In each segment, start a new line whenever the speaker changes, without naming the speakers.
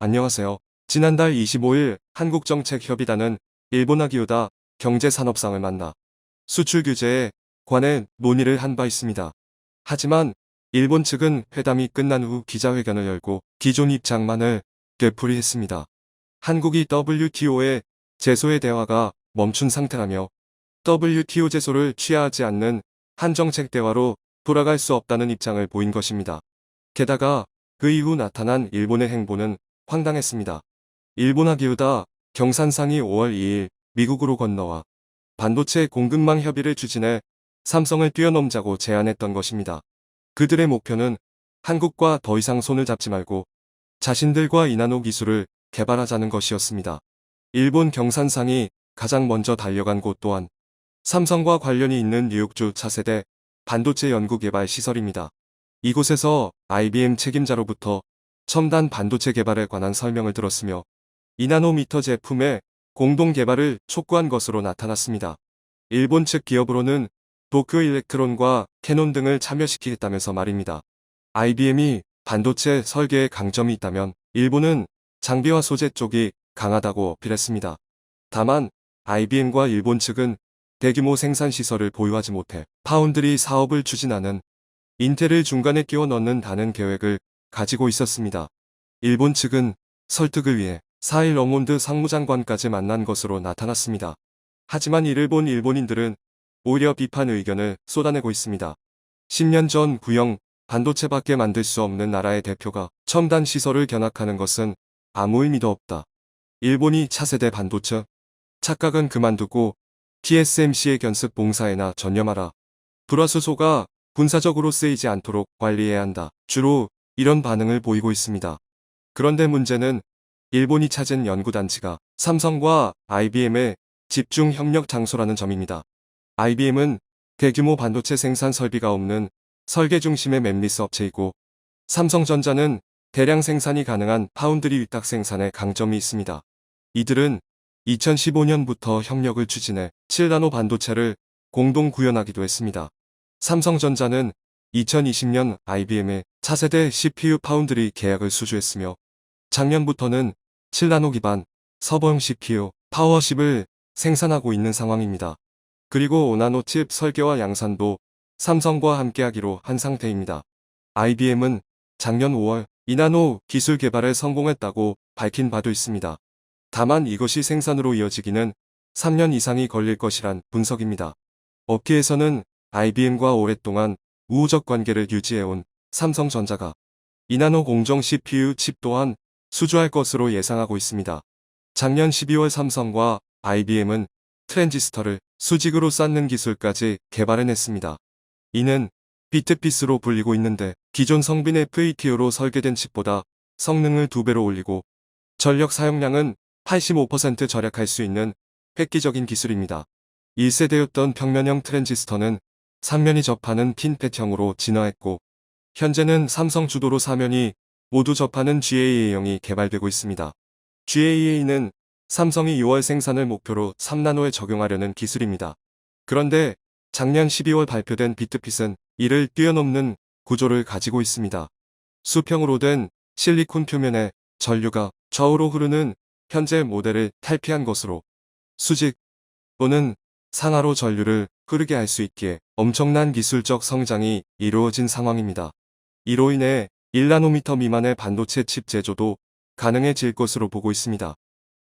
안녕하세요. 지난달 25일 한국정책협의단은 일본 하기우다 경제산업상을 만나 수출 규제에 관해 논의를 한 바 있습니다. 하지만 일본 측은 회담이 끝난 후 기자회견을 열고 기존 입장만을 되풀이했습니다. 한국이 WTO의 제소의 대화가 멈춘 상태라며 WTO 제소를 취하지 않는 한정책 대화로 돌아갈 수 없다는 입장을 보인 것입니다. 게다가 그 이후 나타난 일본의 행보는 황당했습니다. 일본 하기우다 경산상이 5월 2일 미국으로 건너와 반도체 공급망 협의를 추진해 삼성을 뛰어넘자고 제안했던 것입니다. 그들의 목표는 한국과 더 이상 손을 잡지 말고 자신들과 이나노 기술을 개발하자는 것이었습니다. 일본 경산상이 가장 먼저 달려간 곳 또한 삼성과 관련이 있는 뉴욕주 차세대 반도체 연구개발 시설입니다. 이곳에서 IBM 책임자로부터 첨단 반도체 개발에 관한 설명을 들었으며 2나노미터 제품의 공동 개발을 촉구한 것으로 나타났습니다. 일본 측 기업으로는 도쿄 일렉트론과 캐논 등을 참여시키겠다면서 말입니다. IBM이 반도체 설계에 강점이 있다면 일본은 장비와 소재 쪽이 강하다고 어필했습니다. 다만 IBM과 일본 측은 대규모 생산 시설을 보유하지 못해 파운드리 사업을 추진하는 인텔을 중간에 끼워 넣는다는 계획을 가지고 있었습니다. 일본 측은 설득을 위해 4일 어몬드 상무장관까지 만난 것으로 나타났습니다. 하지만 이를 본 일본인들은 오히려 비판 의견을 쏟아내고 있습니다. 10년 전 구형 반도체밖에 만들 수 없는 나라의 대표가 첨단 시설을 견학하는 것은 아무 의미도 없다. 일본이 차세대 반도체 착각은 그만두고 TSMC의 견습 봉사에나 전념하라. 불화수소가 군사적으로 쓰이지 않도록 관리해야 한다. 주로 이런 반응을 보이고 있습니다. 그런데 문제는 일본이 찾은 연구단지가 삼성과 IBM의 집중 협력 장소라는 점입니다. IBM은 대규모 반도체 생산 설비가 없는 설계 중심의 맵리스 업체이고 삼성전자는 대량 생산이 가능한 파운드리 위탁 생산에 강점이 있습니다. 이들은 2015년부터 협력을 추진해 7나노 반도체를 공동 구현하기도 했습니다. 삼성전자는 2020년 IBM의 차세대 CPU 파운드리 계약을 수주했으며 작년부터는 7나노 기반 서버용 CPU 파워십을 생산하고 있는 상황입니다. 그리고 5나노 칩 설계와 양산도 삼성과 함께하기로 한 상태입니다. IBM은 작년 5월 2나노 기술 개발에 성공했다고 밝힌 바도 있습니다. 다만 이것이 생산으로 이어지기는 3년 이상이 걸릴 것이란 분석입니다. 업계에서는 IBM과 오랫동안 우호적 관계를 유지해온 삼성전자가 2나노 공정 CPU 칩 또한 수주할 것으로 예상하고 있습니다. 작년 12월 삼성과 IBM은 트랜지스터를 수직으로 쌓는 기술까지 개발해냈습니다. 이는 비트피스로 불리고 있는데 기존 성빈 FATO로 설계된 칩보다 성능을 두 배로 올리고 전력 사용량은 85% 절약할 수 있는 획기적인 기술입니다. 1세대였던 평면형 트랜지스터는 3면이 접하는 핀펫형으로 진화했고 현재는 삼성 주도로 사면이 모두 접하는 GAA형이 개발되고 있습니다. GAA는 삼성이 6월 생산을 목표로 3나노에 적용하려는 기술입니다. 그런데 작년 12월 발표된 비트핏은 이를 뛰어넘는 구조를 가지고 있습니다. 수평으로 된 실리콘 표면에 전류가 좌우로 흐르는 현재 모델을 탈피한 것으로 수직 또는 상하로 전류를 흐르게 할 수 있기에 엄청난 기술적 성장이 이루어진 상황입니다. 이로 인해 1나노미터 미만의 반도체 칩 제조도 가능해질 것으로 보고 있습니다.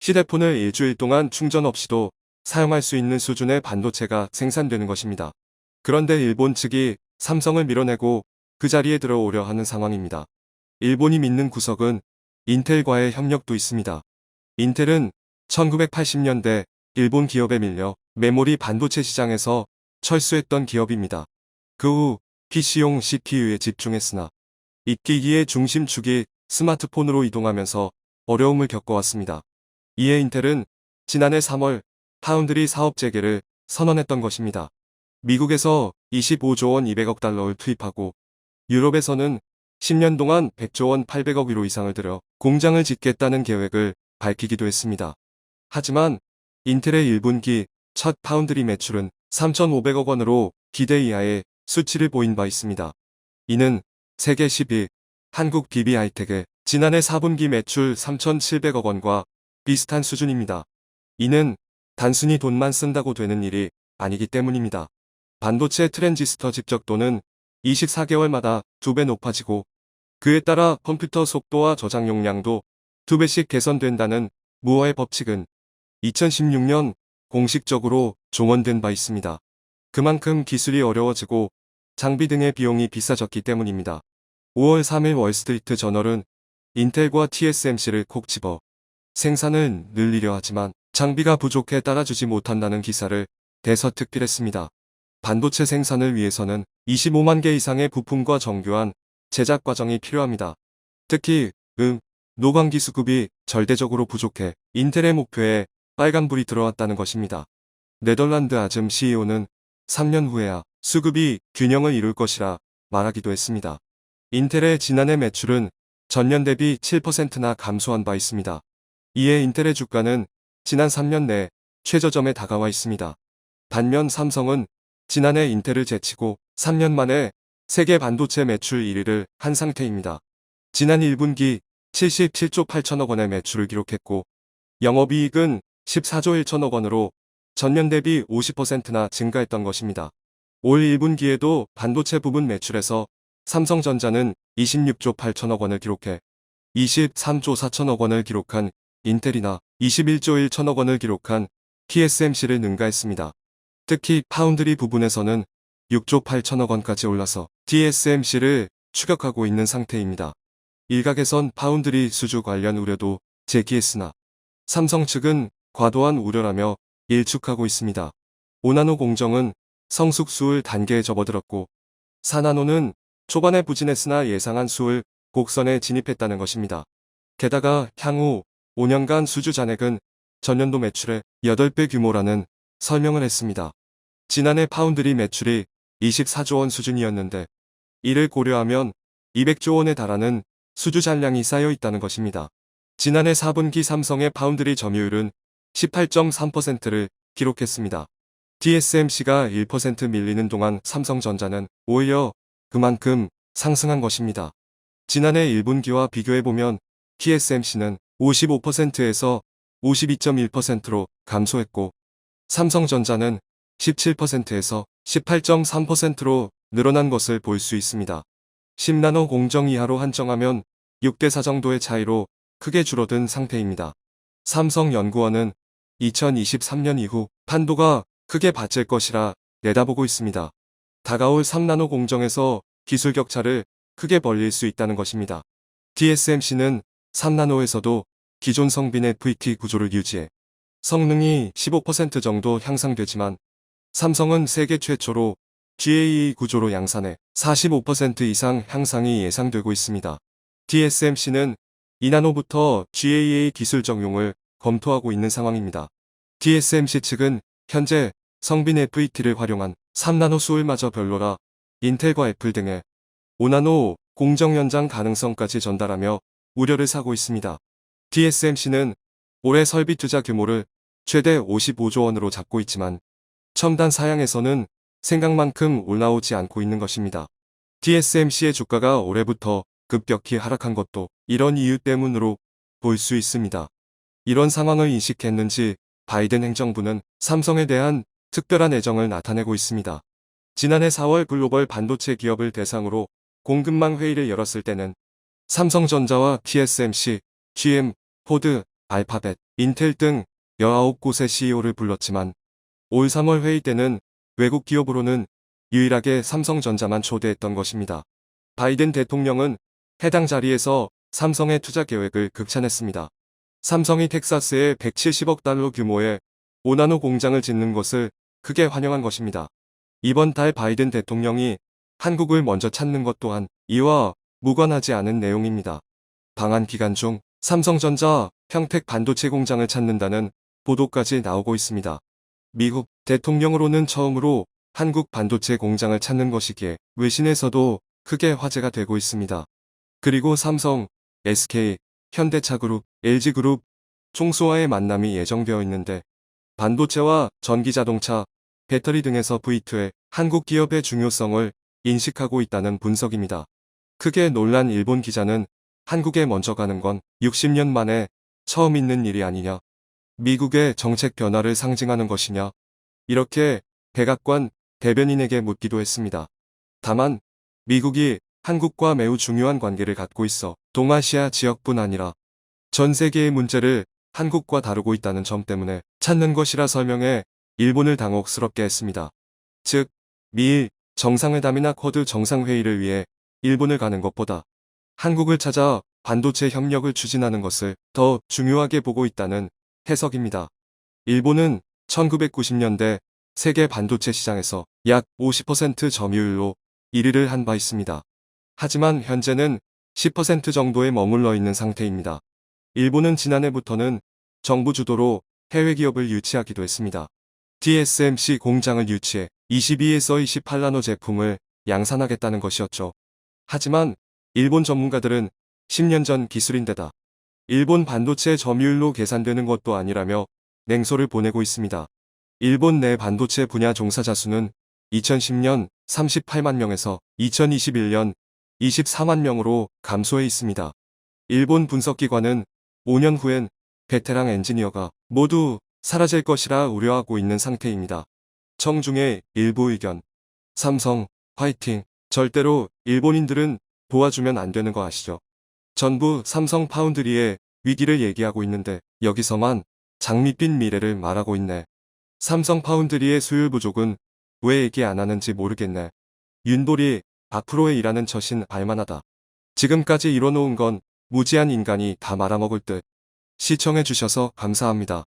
휴대폰을 일주일 동안 충전 없이도 사용할 수 있는 수준의 반도체가 생산되는 것입니다. 그런데 일본 측이 삼성을 밀어내고 그 자리에 들어오려 하는 상황입니다. 일본이 믿는 구석은 인텔과의 협력도 있습니다. 인텔은 1980년대 일본 기업에 밀려 메모리 반도체 시장에서 철수했던 기업입니다. 그 후 PC용 CPU에 집중했으나 입기기의 중심 축이 스마트폰으로 이동하면서 어려움을 겪어왔습니다. 이에 인텔은 지난해 3월 파운드리 사업 재개를 선언했던 것입니다. 미국에서 25조 원 200억 달러를 투입하고 유럽에서는 10년 동안 100조 원 800억 유로 이상을 들여 공장을 짓겠다는 계획을 밝히기도 했습니다. 하지만 인텔의 1분기 첫 파운드리 매출은 3,500억 원으로 기대 이하의 수치를 보인 바 있습니다. 이는 세계 10위 한국 BB하이텍의 지난해 4분기 매출 3,700억 원과 비슷한 수준입니다. 이는 단순히 돈만 쓴다고 되는 일이 아니기 때문입니다. 반도체 트랜지스터 집적도는 24개월마다 2배 높아지고 그에 따라 컴퓨터 속도와 저장 용량도 2배씩 개선된다는 무어의 법칙은 2016년 공식적으로 종언된 바 있습니다. 그만큼 기술이 어려워지고 장비 등의 비용이 비싸졌기 때문입니다. 5월 3일 월스트리트 저널은 인텔과 TSMC를 콕 집어 생산을 늘리려 하지만 장비가 부족해 따라주지 못한다는 기사를 대서특필했습니다. 반도체 생산을 위해서는 25만 개 이상의 부품과 정교한 제작 과정이 필요합니다. 특히 음, 노광기 수급이 절대적으로 부족해 인텔의 목표에 빨간불이 들어왔다는 것입니다. 네덜란드 아즘 CEO는 3년 후에야 수급이 균형을 이룰 것이라 말하기도 했습니다. 인텔의 지난해 매출은 전년 대비 7%나 감소한 바 있습니다. 이에 인텔의 주가는 지난 3년 내 최저점에 다가와 있습니다. 반면 삼성은 지난해 인텔을 제치고 3년 만에 세계 반도체 매출 1위를 한 상태입니다. 지난 1분기 77조 8천억 원의 매출을 기록했고 영업이익은 14조 1천억 원으로 전년 대비 50%나 증가했던 것입니다. 올 1분기에도 반도체 부분 매출에서 삼성전자는 26조 8천억 원을 기록해 23조 4천억 원을 기록한 인텔이나 21조 1천억 원을 기록한 TSMC를 능가했습니다. 특히 파운드리 부분에서는 6조 8천억 원까지 올라서 TSMC를 추격하고 있는 상태입니다. 일각에선 파운드리 수주 관련 우려도 제기했으나 삼성 측은 과도한 우려라며 일축하고 있습니다. 5나노 공정은 성숙 수을 단계에 접어들었고 4나노는 초반에 부진했으나 예상한 수을 곡선에 진입했다는 것입니다. 게다가 향후 5년간 수주 잔액은 전년도 매출의 8배 규모라는 설명을 했습니다. 지난해 파운드리 매출이 24조 원 수준이었는데 이를 고려하면 200조 원에 달하는 수주 잔량이 쌓여 있다는 것입니다. 지난해 4분기 삼성의 파운드리 점유율은 18.3%를 기록했습니다. TSMC가 1% 밀리는 동안 삼성전자는 오히려 그만큼 상승한 것입니다. 지난해 1분기와 비교해보면 TSMC는 55%에서 52.1%로 감소했고 삼성전자는 17%에서 18.3%로 늘어난 것을 볼 수 있습니다. 10나노 공정 이하로 한정하면 6대4 정도의 차이로 크게 줄어든 상태입니다. 삼성연구원은 2023년 이후 판도가 크게 받칠 것이라 내다보고 있습니다. 다가올 3나노 공정에서 기술 격차를 크게 벌릴 수 있다는 것입니다. TSMC는 3나노에서도 기존 성빈 FET 구조를 유지해 성능이 15% 정도 향상되지만 삼성은 세계 최초로 GAA 구조로 양산해 45% 이상 향상이 예상되고 있습니다. TSMC는 2나노부터 GAA 기술 적용을 검토하고 있는 상황입니다. TSMC 측은 현재 성빈 FET를 활용한 3나노 수율마저 별로라 인텔과 애플 등의 5나노 공정 연장 가능성까지 전달하며 우려를 사고 있습니다. TSMC는 올해 설비 투자 규모를 최대 55조 원으로 잡고 있지만 첨단 사양에서는 생각만큼 올라오지 않고 있는 것입니다. TSMC의 주가가 올해부터 급격히 하락한 것도 이런 이유 때문으로 볼 수 있습니다. 이런 상황을 인식했는지 바이든 행정부는 삼성에 대한 특별한 애정을 나타내고 있습니다. 지난해 4월 글로벌 반도체 기업을 대상으로 공급망 회의를 열었을 때는 삼성전자와 TSMC, GM, 포드, 알파벳, 인텔 등 19곳의 CEO를 불렀지만 올 3월 회의 때는 외국 기업으로는 유일하게 삼성전자만 초대했던 것입니다. 바이든 대통령은 해당 자리에서 삼성의 투자 계획을 극찬했습니다. 삼성이 텍사스에 170억 달러 규모의 5나노 공장을 짓는 것을 크게 환영한 것입니다. 이번 달 바이든 대통령이 한국을 먼저 찾는 것 또한 이와 무관하지 않은 내용입니다. 방한 기간 중 삼성전자 평택 반도체 공장을 찾는다는 보도까지 나오고 있습니다. 미국 대통령으로는 처음으로 한국 반도체 공장을 찾는 것이기에 외신에서도 크게 화제가 되고 있습니다. 그리고 삼성, SK, 현대차그룹, LG그룹, 총수와의 만남이 예정되어 있는데 반도체와 전기자동차, 배터리 등에서 V2의 한국 기업의 중요성을 인식하고 있다는 분석입니다. 크게 놀란 일본 기자는 한국에 먼저 가는 건 60년 만에 처음 있는 일이 아니냐. 미국의 정책 변화를 상징하는 것이냐. 이렇게 백악관 대변인에게 묻기도 했습니다. 다만 미국이 한국과 매우 중요한 관계를 갖고 있어 동아시아 지역뿐 아니라 전 세계의 문제를 한국과 다루고 있다는 점 때문에 찾는 것이라 설명해 일본을 당혹스럽게 했습니다. 즉, 미일 정상회담이나 쿼드 정상회의를 위해 일본을 가는 것보다 한국을 찾아 반도체 협력을 추진하는 것을 더 중요하게 보고 있다는 해석입니다. 일본은 1990년대 세계 반도체 시장에서 약 50% 점유율로 1위를 한 바 있습니다. 하지만 현재는 10% 정도에 머물러 있는 상태입니다. 일본은 지난해부터는 정부 주도로 해외 기업을 유치하기도 했습니다. TSMC 공장을 유치해 22에서 28나노 제품을 양산하겠다는 것이었죠. 하지만 일본 전문가들은 10년 전 기술인데다 일본 반도체 점유율로 계산되는 것도 아니라며 냉소를 보내고 있습니다. 일본 내 반도체 분야 종사자 수는 2010년 38만 명에서 2021년 24만 명으로 감소해 있습니다. 일본 분석기관은 5년 후엔 베테랑 엔지니어가 모두 사라질 것이라 우려하고 있는 상태입니다. 청중의 일부 의견. 삼성, 화이팅. 절대로 일본인들은 도와주면 안 되는 거 아시죠? 전부 삼성 파운드리의 위기를 얘기하고 있는데 여기서만 장밋빛 미래를 말하고 있네. 삼성 파운드리의 수율 부족은 왜 얘기 안 하는지 모르겠네. 윤돌이 앞으로의 일하는 처신 알만하다. 지금까지 이뤄놓은 건 무지한 인간이 다 말아먹을 듯. 시청해주셔서 감사합니다.